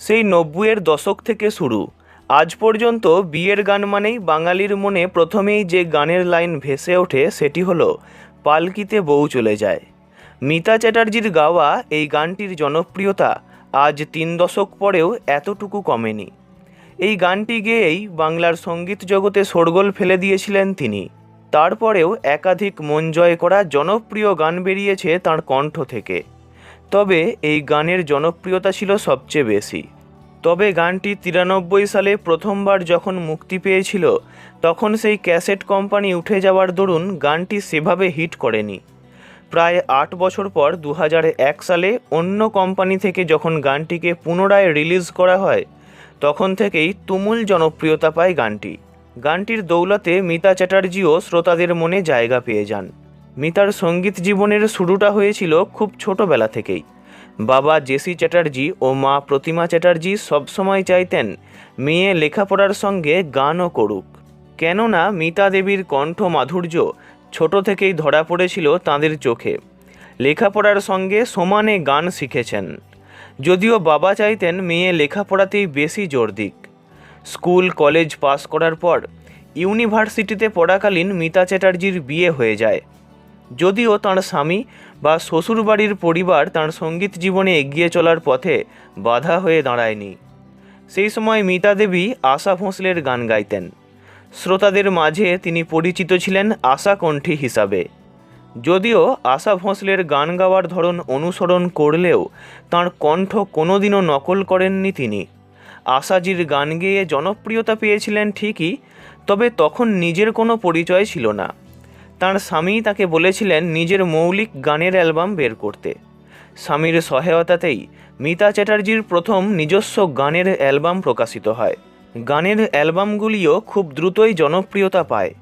সেই নব্বইয়ের দশক থেকে শুরু। আজ পর্যন্ত বিয়ের গান মানেই বাঙালির মনে প্রথমেই যে গানের লাইন ভেসে ওঠে সেটি হলো, পালকিতে বউ চলে যায়। মিতা চ্যাটার্জির গাওয়া এই গানটির জনপ্রিয়তা আজ তিন দশক পরেও এতটুকু কমেনি। এই গানটি গেয়েই বাংলার সংগীত জগতে শোরগোল ফেলে দিয়েছিলেন তিনি। তারপরেও একাধিক মন জয় করা জনপ্রিয় গান বেরিয়েছে তার কণ্ঠ থেকে। তবে এই গানের জনপ্রিয়তা ছিল সবচেয়ে বেশি। তবে গানটি তিরানব্বই সালে প্রথমবার যখন মুক্তি পেয়েছিল, তখন সেই ক্যাসেট কোম্পানি উঠে যাওয়ার দরুন গানটি সেভাবে হিট করেনি। প্রায় আট বছর পর দু সালে অন্য কোম্পানি থেকে যখন গানটিকে পুনরায় রিলিজ করা হয়, তখন থেকেই তুমুল জনপ্রিয়তা পায় গানটি। গানটির দৌলতে মিতা চ্যাটার্জিও শ্রোতাদের মনে জায়গা পেয়ে যান। মিতার সংগীত জীবনের শুরুটা হয়েছিল খুব ছোটবেলা থেকেই। বাবা জেসি চ্যাটার্জি ও মা প্রতিমা চ্যাটার্জি সবসময় চাইতেন মেয়ে লেখাপড়ার সঙ্গে গানও করুক। কেননা মিতা দেবীর কণ্ঠ মাধুর্য ছোট থেকেই ধরা পড়েছিল তাঁদের চোখে। লেখাপড়ার সঙ্গে সমানে গান শিখেছেন। যদিও বাবা চাইতেন মেয়ে লেখাপড়াতেই বেশি জোর দিক। স্কুল, কলেজ পাস করার পর ইউনিভার্সিটিতে পড়াকালীন মিতা চ্যাটার্জির বিয়ে হয়ে যায়। যদিও তাঁর স্বামী বা শ্বশুরবাড়ির পরিবার তাঁর সংগীত জীবনে এগিয়ে চলার পথে বাধা হয়ে দাঁড়ায়নি। সেই সময় মিতা দেবী আশা ভোঁসলের গান গাইতেন। শ্রোতাদের মাঝে তিনি পরিচিত ছিলেন আশা কণ্ঠী হিসাবে। যদিও আশা ভোঁসলের গান গাওয়ার ধরন অনুসরণ করলেও তাঁর কণ্ঠ কোনোদিনও নকল করেননি তিনি। আশাজির গান গেয়ে জনপ্রিয়তা পেয়েছিলেন ঠিকই, তবে তখন নিজের কোনো পরিচয় ছিল না। তার স্বামী তাকে বলেছিলেন নিজের মৌলিক গানের অ্যালবাম বের করতে। স্বামীর সহায়তাতেই মিতা চ্যাটার্জির প্রথম নিজস্ব গানের অ্যালবাম প্রকাশিত হয়। গানের অ্যালবামগুলিও খুব দ্রুতই জনপ্রিয়তা পায়।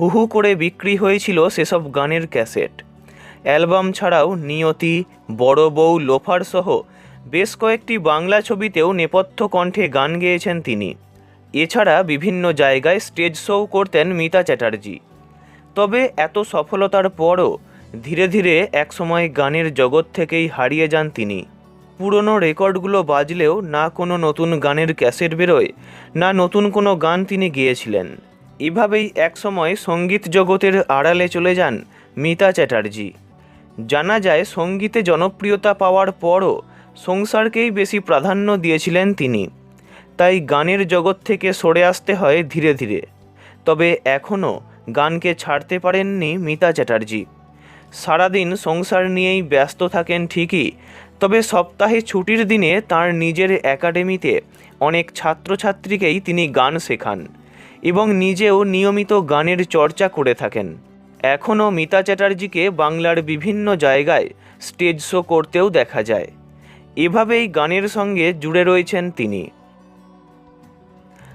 হু হু করে বিক্রি হয়েছিল সেসব গানের ক্যাসেট। অ্যালবাম ছাড়াও নিয়তি, বড় বউ, লোফার সহ বেশ কয়েকটি বাংলা ছবিতেও নেপথ্য কণ্ঠে গান গেয়েছেন তিনি। এছাড়া বিভিন্ন জায়গায় স্টেজ শো করতেন মিতা চ্যাটার্জি। তবে এত সফলতার পরও ধীরে ধীরে একসময় গানের জগৎ থেকেই হারিয়ে যান তিনি। পুরনো রেকর্ডগুলো বাজলেও না কোনো নতুন গানের ক্যাসেট বেরোয়, না নতুন কোনো গান তিনি গেয়েছিলেন। এভাবেই একসময় সংগীত জগতের আড়ালে চলে যান মিতা চ্যাটার্জি। জানা যায়, সঙ্গীতে জনপ্রিয়তা পাওয়ার পরও সংসারকেই বেশি প্রাধান্য দিয়েছিলেন তিনি। তাই গানের জগৎ থেকে সরে আসতে হয় ধীরে ধীরে। তবে এখনও গানকে ছাড়তে পারেননি মিতা চ্যাটার্জি। সারাদিন সংসার নিয়েই ব্যস্ত থাকেন ঠিকই, তবে সপ্তাহে ছুটির দিনে তার নিজের একাডেমিতে অনেক ছাত্রছাত্রীকেই তিনি গান শেখান এবং নিজেও নিয়মিত গানের চর্চা করে থাকেন। এখনও মিতা চ্যাটার্জিকে বাংলার বিভিন্ন জায়গায় স্টেজ শো করতেও দেখা যায়। এভাবেই গানের সঙ্গে জুড়ে রয়েছেন তিনি।